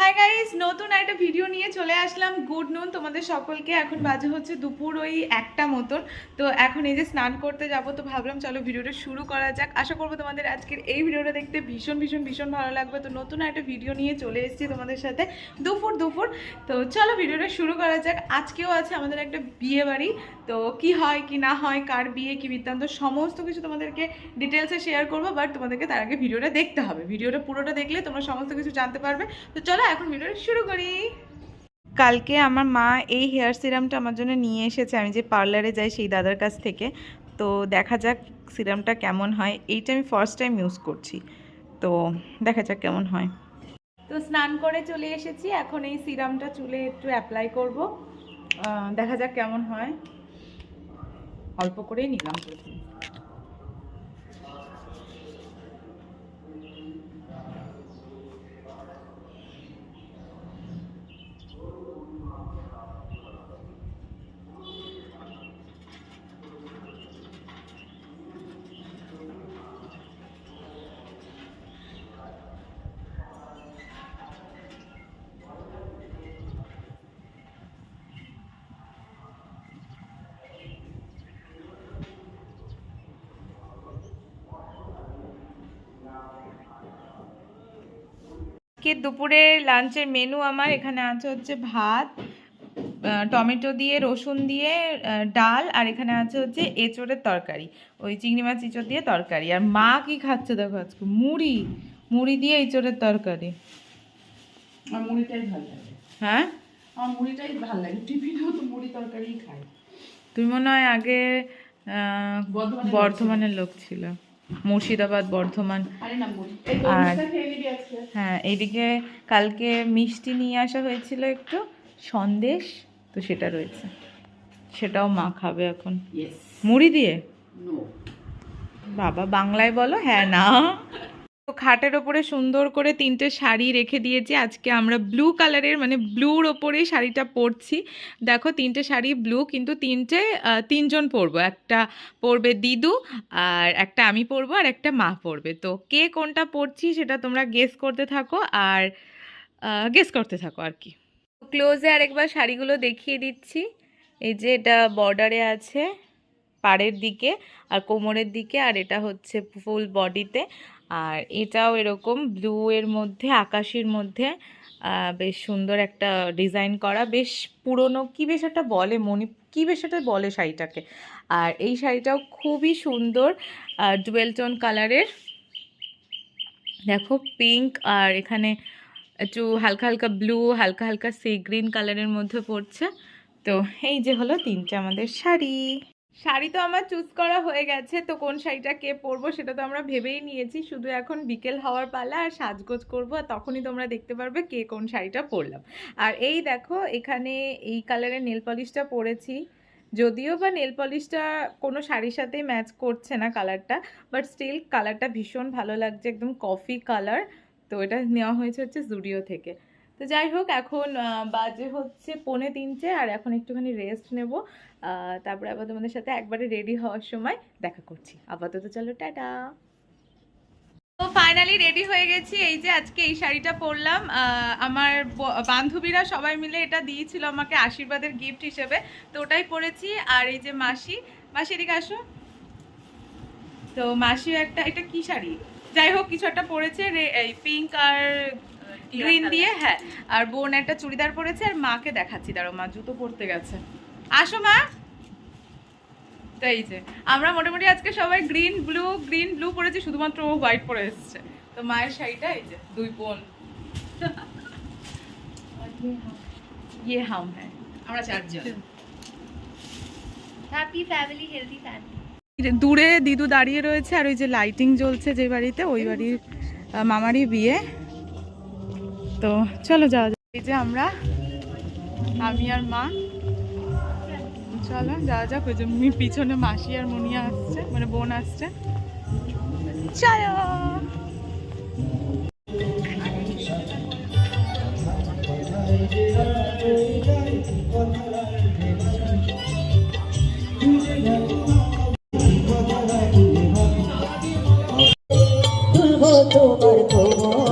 Hi guys নতুন একটা video নিয়ে চলে আসলাম। গুড নুন তোমাদের সকলকে। এখন বাজে হচ্ছে দুপুর ওই একটা মতন। তো এখন এই যে স্নান করতে যাব, তো ভাবলাম চলো ভিডিওটা শুরু করা যাক। আশা করব তোমাদের আজকের এই ভিডিওটা দেখতে ভীষণ ভীষণ ভীষণ ভালো লাগবে। তো নতুন একটা ভিডিও নিয়ে চলে এসেছি তোমাদের সাথে দুপুর দুপুর। তো চলো ভিডিওটা শুরু করা যাক। আজকেও আছে আমাদের একটা বিয়ে বাড়ি। তো কি হয়, কি না হয়, কার বিয়ে, কি বৃত্তান্ত, সমস্ত কিছু তোমাদেরকে ডিটেলসে শেয়ার করব। বাট তোমাদেরকে তার আগে ভিডিওটা দেখতে হবে। ভিডিওটা পুরোটা দেখলে তোমরা সমস্ত কিছু জানতে পারবে। তো চলো এখন ভিডিওটা শুরু করি। কালকে আমার মা এই হেয়ার সিরামটা আমার জন্য নিয়ে এসেছে। আমি যে পার্লারে যাই সেই দাদার কাছ থেকে। তো দেখা যাক সিরামটা কেমন হয়। এইটা আমি ফার্স্ট টাইম ইউজ করছি। তো দেখা যাক কেমন হয়। তো স্নান করে চলে এসেছি। এখন এই সিরামটা চুলে একটু অ্যাপ্লাই করব। দেখা যাক কেমন হয়। অল্প করেই নিলাম প্রথমে। আজকে দুপুরে লাঞ্চের মেনু আমার এখানে আছে হচ্ছে ভাত টমেটো দিয়ে রসুন দিয়ে ডাল আর এখানে আছে হচ্ছে এঁচোড়ের তরকারি। ওই চিংড়ি মাছ এঁচোড় দিয়ে তরকারি। আর মা কি খাচ্ছে দেখো আজকে? মুড়ি। মুড়ি দিয়ে এঁচোড়ের তরকারি। আমার মুড়িটাই ভালো লাগে। হ্যাঁ? আমার মুড়িটাই ভালো লাগে। টিফিনেও তো মুড়ি তরকারি খাই। তুমি মনে হয় আগে বর্ধমানের লোক ছিল। মুর্শিদাবাদ বর্ধমান। আরে হ্যাঁ এদিকে কালকে মিষ্টি নিয়ে আসা হয়েছিল একটু সন্দেশ তো সেটা রয়েছে। সেটাও মা খাবে এখন। মুড়ি দিয়ে? বাবা বাংলায় বলো? হ্যাঁ না। তো খাটের ওপরে সুন্দর করে তিনটে শাড়ি রেখে দিয়েছি। আজকে আমরা ব্লু কালারের মানে ব্লুর ওপরেই শাড়িটা পরছি। দেখো, তিনটে শাড়ি ব্লু কিন্তু তিনটে তিনজন পরবো। একটা পরবে দিদু, আর একটা আমি পরবো, আর একটা মা পরবে। তো কে কোনটা পরছি সেটা তোমরা গেস করতে থাকো, আর গেস করতে থাকো আর কি। ক্লোজে আরেকবার শাড়িগুলো দেখিয়ে দিচ্ছি। এই যে এটা বর্ডারে আছে, পাড়ের দিকে আর কোমরের দিকে, আর এটা হচ্ছে ফুল বডিতে আর এটাও এরকম ব্লু এর মধ্যে, আকাশের মধ্যে বেশ সুন্দর একটা ডিজাইন করা, বেশ পুরনো, কি বেশ একটা বলে মনি, কি বেশ একটা বলে শাড়িটাকে। আর এই শাড়িটাও খুবই সুন্দর ডুয়েল টোন কালারের দেখো পিঙ্ক আর এখানে একটু হালকা হালকা ব্লু হালকা হালকা সি গ্রিন কালারের মধ্যে পড়ছে। তো এই যে হলো তিনটে আমাদের শাড়ি। শাড়ি তো আমার চুজ করা হয়ে গেছে, তো কোন শাড়িটা কে পরবো সেটা তো আমরা ভেবেই নিয়েছি। শুধু এখন বিকেল হওয়ার পালা আর সাজগোজ করব, আর তখনই তোমরা দেখতে পারবে কে কোন শাড়িটা পরলাম। আর এই দেখো, এখানে এই কালারের নেল পলিশটা পরেছি। যদিও বা নেল পলিশটা কোনো শাড়ির সাথেই ম্যাচ করছে না কালারটা বাট স্টিল কালারটা ভীষণ ভালো লাগছে, একদম কফি কালার তো এটা নেওয়া হয়েছে হচ্ছে জুডিও থেকে। তো যাই হোক, এখন বাজে হচ্ছে পৌনে তিনটে আর এখন একটুখানি রেস্ট নেব। তারপরে আবার তোমাদের সাথে একবারে রেডি হওয়ার সময় দেখা করছি। আপাতত চলো, টাটা। তো ফাইনালি রেডি হয়ে গেছি। এই যে আজকে এই শাড়িটা পরলাম। আমার বান্ধবীরা সবাই মিলে এটা দিয়েছিল আমাকে আশীর্বাদের গিফট হিসেবে। তো ওটাই পরেছি। আর এই যে মাসি মাসি এদিকে আসো। তো মাসিও একটা, এটা কি শাড়ি? যাই হোক, কিছু একটা পরেছে। এই পিঙ্ক আর গ্রিন দিয়ে হ্যাঁ। আর বোন একটা চুড়িদার পরেছে আর মাকে দেখাচ্ছি। দাঁড়ো মা জুতো পরতে গেছে। আসো মা। তো এই যে আমরা মোটামুটি আজকে সবাই গ্রিন ব্লু গ্রিন ব্লু পরেছি শুধুমাত্র ও হোয়াইট পরে এসেছে। তো মায়ের শাড়িটা এই যে দুই বোন। ইয়ে হাম হ্যাঁ। আমরা চারজন। হ্যাপি ফ্যামিলি হেলদি ফ্যামিলি দূরে দিদু দাঁড়িয়ে রয়েছে আর ওই যে লাইটিং জ্বলছে যে বাড়িতে ওই বাড়ির মামারই বিয়ে। তো চলো যাওয়া যাক। এই যে আমরা, আমি আর মা। চলো যাওয়া যাক, ওই যে পিছনে মাসি আর মনিয়া আসছে মানে বোন আসছে। চলো। তুলবো তোমার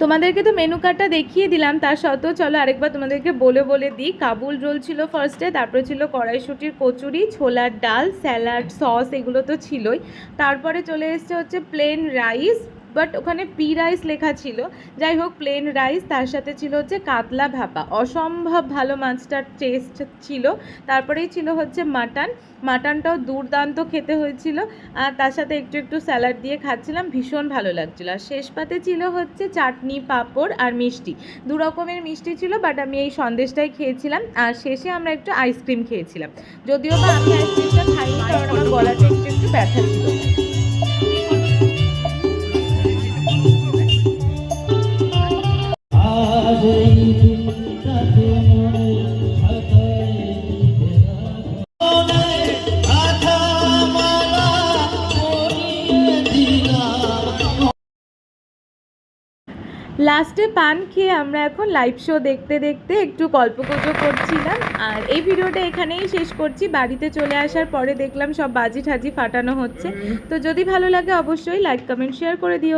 তোমাদেরকে তো মেনু কার্ডটা দেখিয়ে দিলাম, তার সত্ত্বেও চলো আরেকবার তোমাদেরকে বলে বলে দিই। কাবুল রোল ছিল ফার্স্টে তারপরে ছিল কড়াইশুটির কচুরি, ছোলার ডাল স্যালাড সস এগুলো তো ছিলই। তারপরে চলে এসছে হচ্ছে প্লেন রাইস বাট ওখানে পি রাইস লেখা ছিল। যাই হোক প্লেন রাইস তার সাথে ছিল হচ্ছে কাতলা ভাপা। অসম্ভব ভালো মাছটার টেস্ট ছিল। তারপরেই ছিল হচ্ছে মাটন মাটনটাও দুর্দান্ত খেতে হয়েছিল। আর তার সাথে একটু একটু স্যালাড দিয়ে খাচ্ছিলাম। ভীষণ ভালো লাগছিল। আর শেষ পাতে ছিল হচ্ছে চাটনি, পাঁপড় আর মিষ্টি। দু রকমের মিষ্টি ছিল বাট আমি এই সন্দেশটাই খেয়েছিলাম। আর শেষে আমরা একটু আইসক্রিম খেয়েছিলাম। যদিও বা আমি আইসক্রিমটা খাইনি, কারণ আমার গলাটা একটু একটু ব্যথা ছিল। লাস্টে পান খেয়ে আমরা এখন লাইভ শো দেখতে দেখতে একটু গল্পগুজো করছিলাম। আর এই ভিডিওটা এখানেই শেষ করছি। বাড়িতে চলে আসার পরে দেখলাম সব বাজি ঠাজি ফাটানো হচ্ছে। তো যদি ভালো লাগে অবশ্যই লাইক কমেন্ট শেয়ার করে দিও।